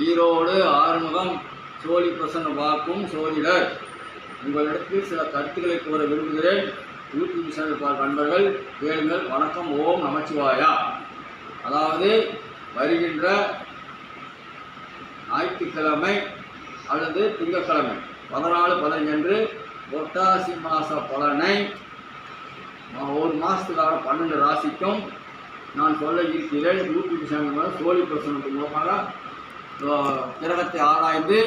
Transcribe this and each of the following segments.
ஈரோடு ஆறுமுகம் சோழி பிரசன்ன வாக்கும் சோழிடர் உங்களிடத்தில் சில கருத்துக்களை கூற விரும்புகிறேன். யூடியூப் சேனல் பார்க்க நண்பர்கள் கேளுங்கள். வணக்கம். ஓம் நமச்சிவாயா. அதாவது வருகின்ற ஞாயிற்றுக்கிழமை அல்லது திங்கட்கிழமை பதினாலு பதினஞ்சன்று ஒட்டாசி மாத பலனை ஒரு மாதத்துக்காக பன்னெண்டு ராசிக்கும் நான் சொல்ல இருக்கிறேன். யூடியூப் சேனல் மூலம் சோழி பிரசனத்தின் மூலமாக கிரகத்தை ஆராய்ந்து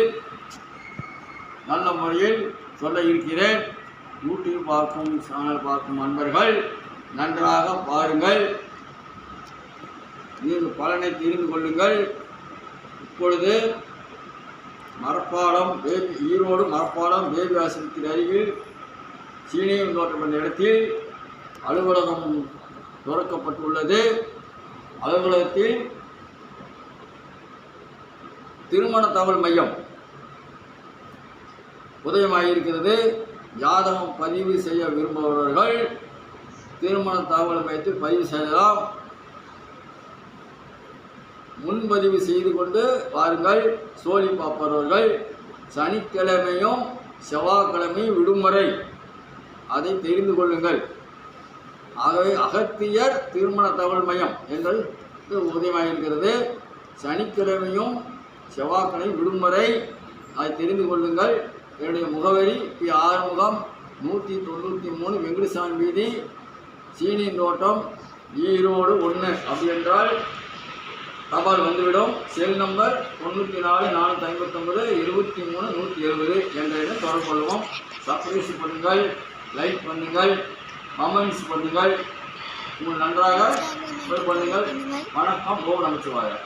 நல்ல முறையில் சொல்ல இருக்கிறேன். யூடியூப் பார்க்கும் சேனல் பார்க்கும் நண்பர்கள் நன்றாக பாருங்கள். நீங்கள் பலனை தெரிந்து கொள்ளுங்கள். இப்பொழுது மரப்பாலம் பேபி ஈரோடு மரப்பாலம் பேபி ஆசிரியத்தின் அருகில் சீனியம் தோட்டம் என்ற இடத்தில் அலுவலகம் திறக்கப்பட்டுள்ளது. அலுவலகத்தில் திருமண தகவல் மையம். உதயமாகியிருக்கிறது ஜாதகம் பதிவு செய்ய விரும்புபவர்கள் திருமண தகவல் மையத்தில் பதிவு செய்யலாம். முன்பதிவு செய்து கொண்டு வாருங்கள். சோழி பார்ப்பவர்கள் சனிக்கிழமையும் செவ்வாய்க்கிழமையும் விடுமுறை அதை தெரிந்து கொள்ளுங்கள். ஆகவே அகத்தியர் திருமண தகவல் மையம் என்று உதயமாகியிருக்கிறது சனிக்கிழமையும் செவ்வாய்க்கிழமை விடுமுறை. அதை தெரிந்து கொள்ளுங்கள். என்னுடைய முகவரி பி ஆறுமுகம் நூற்றி தொண்ணூற்றி மூணு வெங்கடசாமி வீதி சீனியின் தோட்டம் ஈரோடு ஒன்று அப்படி என்றால் தபால் வந்துவிடும். செல் நம்பர் தொண்ணூற்றி நாலு நானூற்றி ஐம்பத்தொம்பது இருபத்தி மூணு நூற்றி எழுபது என்ற எண்ணை தொடர்பு கொள்வோம். சப்ஸ்கிரைப் பண்ணுங்கள் லைக் பண்ணுங்கள் கமெண்ட்ஸ் பண்ணுங்கள். உங்கள் நன்றாக பண்ணுங்கள். வணக்கம். ஓம் நமச்சிவாயா